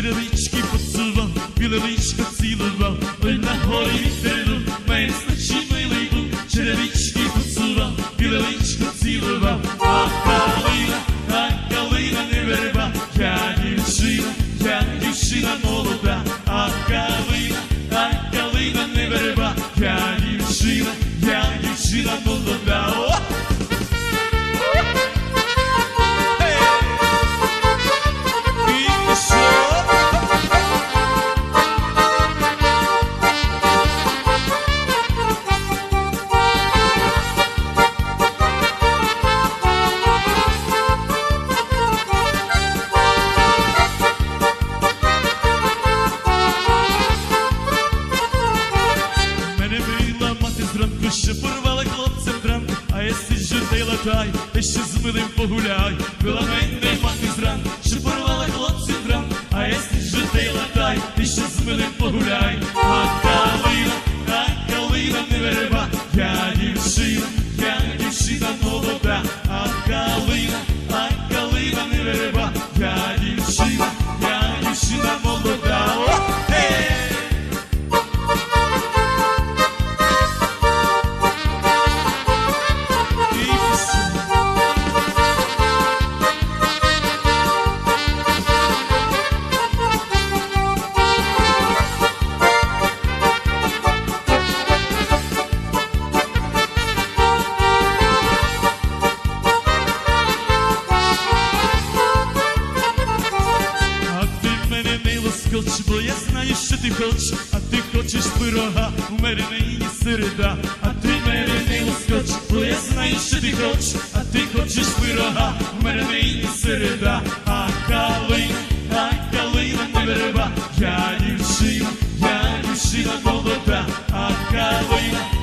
черевички поцілував, біле личко цілував, той на горі вітерину, мене значить милий був, черевички поцілував, біле личко цілував, а калина, а калина не верба, я дівчина, я дівчина молода, що порвали хлопця тран, а если ж та латай, та ще з милим погуляй. Пила мене мати зран, що порвали хлопцем тран, а я ж та латай, та ще з милим погуляй. А калина, а калина не верба, хочеш, бо я знаю, що ти хочеш, а ти хочеш пирога, у мене нині середа, а ти мене не ускоч, бо я знаю, що ти хочеш, а ти хочеш пирога, у мене нині середа, а калина, а калина не береба, я дівчина, я дівчина молода, а калина.